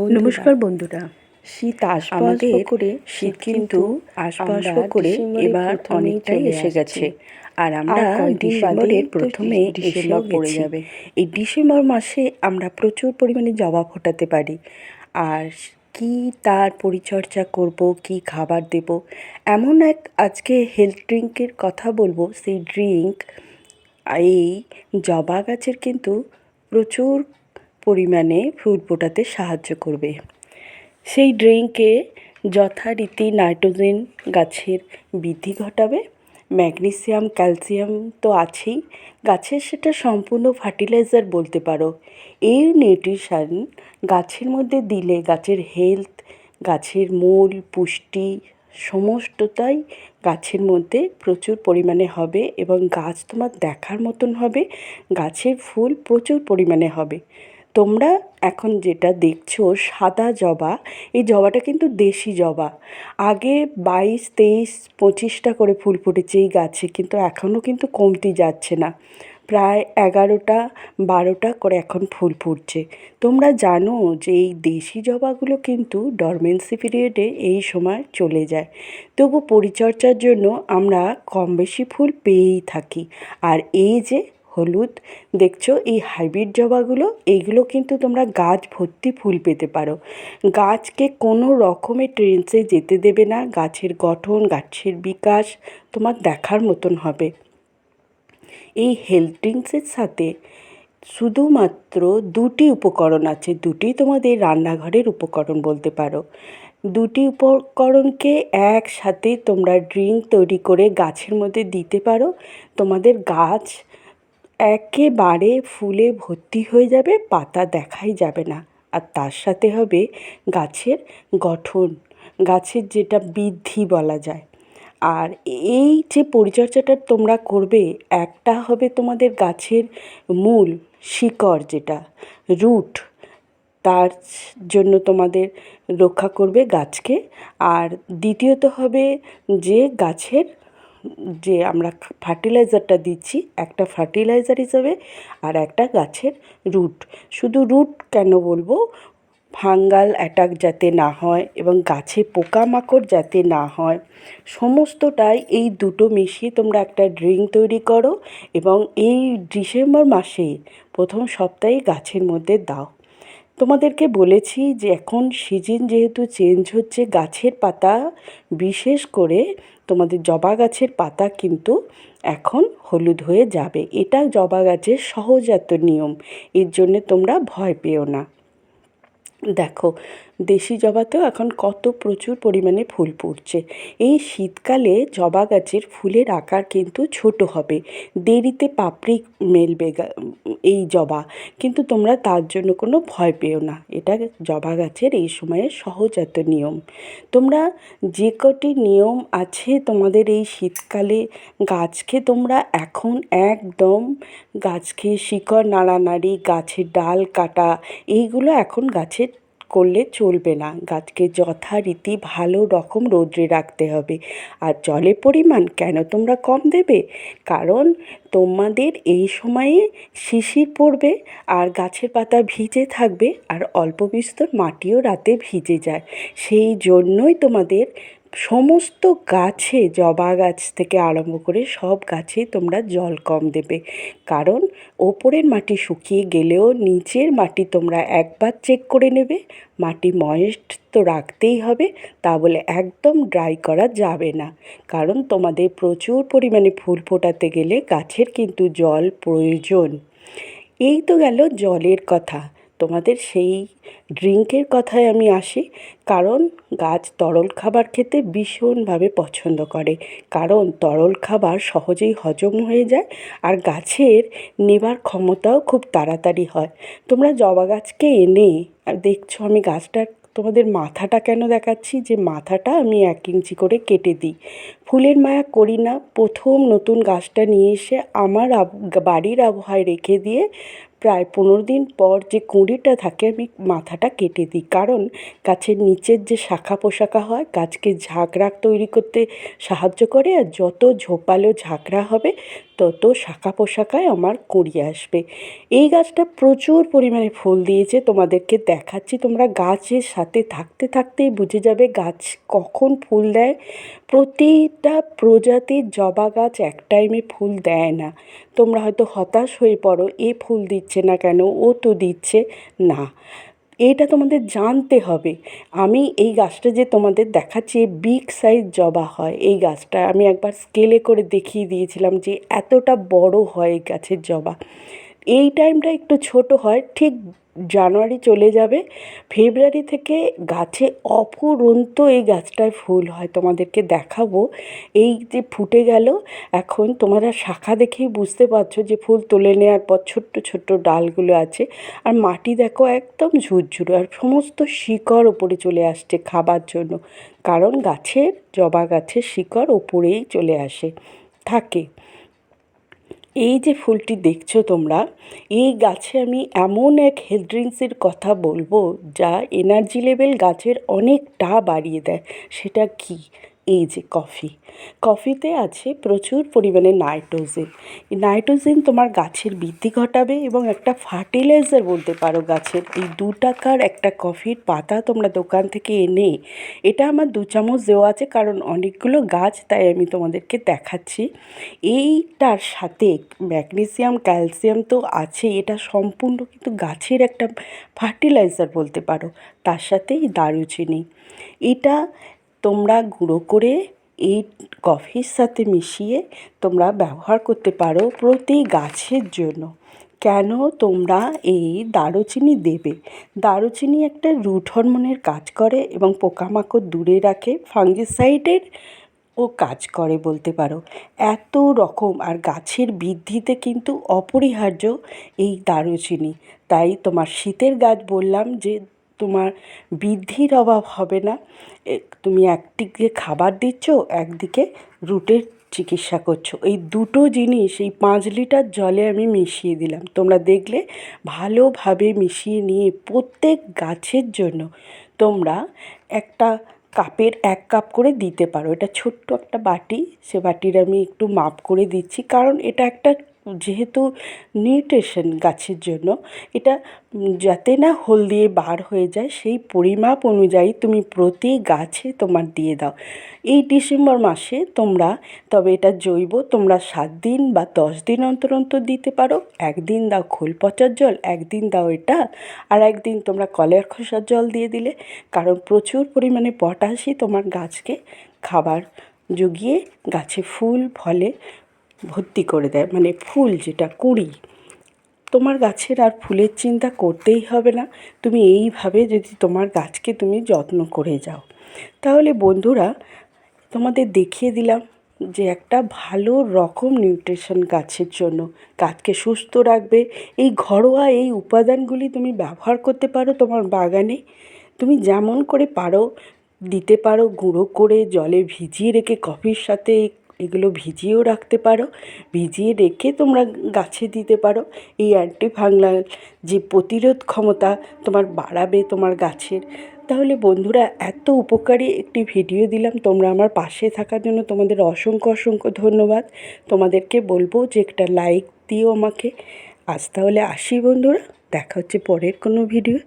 নমস্কার বন্ধুরা। শীত আসব করে শীত কিন্তু আসব আসব করে এবার অনেকটাই এসে গেছে। আর আমরা ডিসেম্বরের প্রথমে ডিসেম্বর এসেও পড়ে যাবে। এই ডিসেম্বর মাসে আমরা প্রচুর পরিমাণে জবা ফোটাতে পারি। আর কি তার পরিচর্যা করব কি খাবার দেব এমন এক আজকে হেলথ ড্রিঙ্কের কথা বলব। সেই ড্রিঙ্ক এই জবা গাছের কিন্তু প্রচুর পরিমাণে ফুল ফোটাতে সাহায্য করবে। সেই ড্রিঙ্কে যথারীতি নাইট্রোজেন গাছের বৃদ্ধি ঘটাবে। ম্যাগনেসিয়াম ক্যালসিয়াম তো আছেই। গাছের সেটা সম্পূর্ণ ফার্টিলাইজার বলতে পারো। এর নিউট্রিশন গাছের মধ্যে দিলে গাছের হেলথ গাছের মূল, পুষ্টি সমস্তটাই গাছের মধ্যে প্রচুর পরিমাণে হবে এবং গাছ তোমার দেখার মতন হবে। গাছের ফুল প্রচুর পরিমাণে হবে। তোমরা এখন যেটা দেখছ, সাদা জবা, এই জবাটা কিন্তু দেশি জবা। আগে বাইশ, তেইশ, পঁচিশটা করে ফুল ফুটেছে এই গাছে, কিন্তু এখনও কিন্তু কমতি যাচ্ছে না। প্রায় এগারোটা, বারোটা করে এখন ফুল ফুটছে। তোমরা জানো যে এই দেশি জবাগুলো কিন্তু ডরমেন্সি পিরিয়ডে এই সময় চলে যায়। তবু পরিচর্যার জন্য আমরা কম বেশি ফুল পেয়েই থাকি। আর এই যে হলুদ। দেখছ, এই হাইব্রিড জবাগুলো, এইগুলো কিন্তু তোমরা গাছ ভর্তি ফুল পেতে পারো। গাছকে কোনো রকমের ট্রেন্সে যেতে দেবে না, গাছের গঠন, গাছের বিকাশ তোমার দেখার মতন হবে। এই হেলথ ড্রিঙ্কসের সাথে শুধুমাত্র দুটি উপকরণ আছে, দুটি তোমাদের রান্নাঘরের উপকরণ বলতে পারো। দুটি উপকরণকে একসাথে তোমরা ড্রিঙ্ক তৈরি করে গাছের মধ্যে দিতে পারো। তোমাদের গাছ একেবারে ফুলে ভর্তি হয়ে যাবে, পাতা দেখাই যাবে না। আর তার সাথে হবে গাছের গঠন, গাছের যেটা বৃদ্ধি বলা যায়। আর এই যে পরিচর্যাটা তোমরা করবে, একটা হবে তোমাদের গাছের মূল শিকড় যেটা, রুট, তার জন্য তোমাদের রক্ষা করবে গাছকে। আর দ্বিতীয়ত হবে যে গাছের যে আমরা ফার্টিলাইজারটা দিচ্ছি, একটা ফার্টিলাইজার হিসাবে আর একটা গাছের রুট শুধু রুট কেন বলব? ফাঙ্গাল অ্যাটাক যাতে না হয় এবং গাছে পোকামাকড় যাতে না হয়, সমস্তটাই এই দুটো মিশিয়ে তোমরা একটা ড্রিঙ্ক তৈরি করো এবং এই ডিসেম্বর মাসে প্রথম সপ্তাহে গাছের মধ্যে দাও। তোমাদেরকে বলেছি যে এখন সিজন যেহেতু চেঞ্জ হচ্ছে, গাছের পাতা বিশেষ করে তোমাদের জবা গাছের পাতা কিন্তু এখন হলুদ হয়ে যাবে। এটা জবা গাছের সহজাত নিয়ম। এর জন্যে তোমরা ভয় পেও না। দেখো, দেশি জবাতেও এখন কত প্রচুর পরিমাণে ফুল ফুটছে। এই শীতকালে জবা গাছের ফুলের আকার কিন্তু ছোট হবে। দেরিতে পাপড়ি মেলবে এই জবা। কিন্তু তোমরা তার জন্য কোনো ভয় পেও না। এটা জবা গাছের এই সময়ে সহজাত নিয়ম। তোমরা যে কটি নিয়ম আছে তোমাদের এই শীতকালে, গাছকে তোমরা এখন একদম গাছকে শিকড়, নাড়ানাড়ি, গাছের ডাল কাটা, এইগুলো এখন গাছের করলে চলবে না। গাছকে যথারীতি ভালো রকম রৌদ্রে রাখতে হবে। আর জলের পরিমাণ কেন তোমরা কম দেবে? কারণ তোমাদের এই সময়ে শিশির পড়বে, আর গাছের পাতা ভিজে থাকবে, আর অল্প বিস্তর মাটিও রাতে ভিজে যায়। সেই জন্যই তোমাদের সমস্ত গাছে, জবা গাছ থেকে আরম্ভ করে সব গাছে তোমরা জল কম দেবে। কারণ ওপরের মাটি শুকিয়ে গেলেও নিচের মাটি তোমরা একবার চেক করে নেবে। মাটি ময়েস্ট তো রাখতেই হবে, তা বলে একদম ড্রাই করা যাবে না। কারণ তোমাদের প্রচুর পরিমাণে ফুল ফোটাতে গেলে গাছের কিন্তু জল প্রয়োজন। এই তো গেল জলের কথা। তোমাদের সেই ড্রিঙ্কের কথায় আমি আসি। কারণ গাছ তরল খাবার খেতে ভীষণভাবে পছন্দ করে। কারণ তরল খাবার সহজেই হজম হয়ে যায় আর গাছের নেবার ক্ষমতাও খুব তাড়াতাড়ি হয়। তোমরা জবা গাছকে এনে দেখছ আমি গাছটার তোমাদের মাথাটা কেন দেখাচ্ছি? যে মাথাটা আমি এক ইঞ্চি করে কেটে দিই। ফুলের মায়া করি না। প্রথম নতুন গাছটা নিয়ে এসে আমার বাড়ির আবহাওয়ায় রেখে দিয়ে প্রায় পনেরো দিন পর যে কুঁড়িটা থাকে, আমি মাথাটা কেটে দিই। কারণ গাছের নিচের যে শাখা পোশাখা হয়, গাছকে ঝাঁকড়া তৈরি করতে সাহায্য করে, আর যত ঝোপালো ঝাঁকড়া হবে তত শাখা পোশাকায় আমার কুঁড়ি আসবে। এই গাছটা প্রচুর পরিমাণে ফুল দিয়েছে, তোমাদেরকে দেখাচ্ছি। তোমরা গাছের সাথে থাকতে থাকতেই বুঝে যাবে গাছ কখন ফুল দেয়। প্রতিটা প্রজাতির জবা গাছ এক টাইমে ফুল দেয় না। তোমরা হয়তো হতাশ হয়ে পড়ো, এ ফুল দিচ্ছে না কেন, ও তো দিচ্ছে না। এটা তোমাদের জানতে হবে। আমি এই গাছটা যে তোমাদের দেখাচ্ছি বিগ সাইজ জবা হয়, এই গাছটা আমি একবার স্কেলে করে দেখিয়ে দিয়েছিলাম যে এতটা বড় হয় এই গাছের জবা। এই টাইমটা একটু ছোট হয়, ঠিক জানুয়ারি চলে যাবে, ফেব্রুয়ারি থেকে গাছে অফুরন্ত এই গাছটায় ফুল হয়, তোমাদেরকে দেখাবো। এই যে ফুটে গেল, এখন তোমরা শাখা দেখেই বুঝতে পারছ যে ফুল তুলে নেওয়ার পর ছোট্ট ছোট্ট ডালগুলো আছে, আর মাটি দেখো একদম ঝুরঝুরে, আর সমস্ত শিকড় ওপরে চলে আসছে খাবার জন্য, কারণ গাছের, জবা গাছের শিকড় ওপরেই চলে আসে, থাকে। এই যে ফুলটি দেখছ তোমরা, এই গাছে আমি এমন এক হেলথ ড্রিঙ্কসের কথা বলব যা এনার্জি লেভেল গাছের অনেকটা বাড়িয়ে দেয়। সেটা কি? এই যে কফি। কফিতে আছে প্রচুর পরিমাণে নাইট্রোজেন। নাইট্রোজেন তোমার গাছের বৃদ্ধি ঘটাবে এবং একটা ফার্টিলাইজার বলতে পারো গাছের। এই দু টাকার একটা কফির পাতা তোমরা দোকান থেকে এনে, এটা আমার দু চামচ দেওয়া আছে কারণ অনেকগুলো গাছ তাই আমি তোমাদেরকে দেখাচ্ছি। এইটার সাথে ম্যাগনেসিয়াম, ক্যালসিয়াম তো আছে, এটা সম্পূর্ণ কিন্তু গাছের একটা ফার্টিলাইজার বলতে পারো। তার সাথে দারুচিনি। এটা তোমরা গুঁড়ো করে এই কফির সাথে মিশিয়ে তোমরা ব্যবহার করতে পারো প্রতি গাছের জন্য। কেন তোমরা এই দারুচিনি দেবে? দারুচিনি একটা রুট হরমোনের কাজ করে এবং পোকামাকড় দূরে রাখে, ফাঙ্গিসাইডের ও কাজ করে বলতে পারো। এত রকম আর গাছের বৃদ্ধিতে কিন্তু অপরিহার্য এই দারুচিনি। তাই তোমার শীতের গাছ বললাম যে তোমার বৃদ্ধির অভাব হবে না। তুমি একদিকে খাবার দিচ্ছ, একদিকে রুটের চিকিৎসা করছ। এই দুটো জিনিস, এই পাঁচ লিটার জলে আমি মিশিয়ে দিলাম। তোমরা দেখলে ভালোভাবে মিশিয়ে নিয়ে প্রত্যেক গাছের জন্য তোমরা একটা কাপের এক কাপ করে দিতে পারো। এটা ছোট্ট একটা বাটি, সে বাটির আমি একটু মাপ করে দিচ্ছি। কারণ এটা একটা যেহেতু নিউট্রিশন গাছের জন্য, এটা যাতে না হলদিয়ে বার হয়ে যায়, সেই পরিমাপ অনুযায়ী তুমি প্রতি গাছে তোমার দিয়ে দাও। এই ডিসেম্বর মাসে তোমরা, তবে এটা জৈব, তোমরা সাত দিন বা দশ দিন অন্তর অন্তর দিতে পারো। একদিন দাও খোল পচার জল, একদিন দাও এটা, আর একদিন তোমরা কলের খোসার জল দিয়ে দিলে। কারণ প্রচুর পরিমাণে পটাশই তোমার গাছকে খাবার জুগিয়ে, গাছে ফুল, ফলে ভর্তি করে দেয় মানে ফুল যেটা কুঁড়ি। তোমার গাছের আর ফুলের চিন্তা করতেই হবে না, তুমি এইভাবে যদি তোমার গাছকে তুমি যত্ন করে যাও। তাহলে বন্ধুরা, তোমাদের দেখিয়ে দিলাম যে একটা ভালো রকম নিউট্রিশন গাছের জন্য গাছকে সুস্থ রাখবে। এই ঘরোয়া এই উপাদানগুলি তুমি ব্যবহার করতে পারো তোমার বাগানে। তুমি যেমন করে পারো, দিতে পারো, গুঁড়ো করে, জলে ভিজিয়ে রেখে, কফির সাথে এগুলো ভিজিয়েও রাখতে পারো। ভিজিয়ে রেখে তোমরা গাছে দিতে পারো। এই অ্যান্টি অ্যান্টিফাঙ্গাল যে প্রতিরোধ ক্ষমতা তোমার বাড়াবে তোমার গাছের। তাহলে বন্ধুরা, এত উপকারী একটি ভিডিও দিলাম। তোমরা আমার পাশে থাকার জন্য তোমাদের অসংখ্য অসংখ্য ধন্যবাদ। তোমাদেরকে বলব যে একটা লাইক দিও আমাকে। আজ তাহলে আসি বন্ধুরা। দেখা হচ্ছে পরের কোনো ভিডিও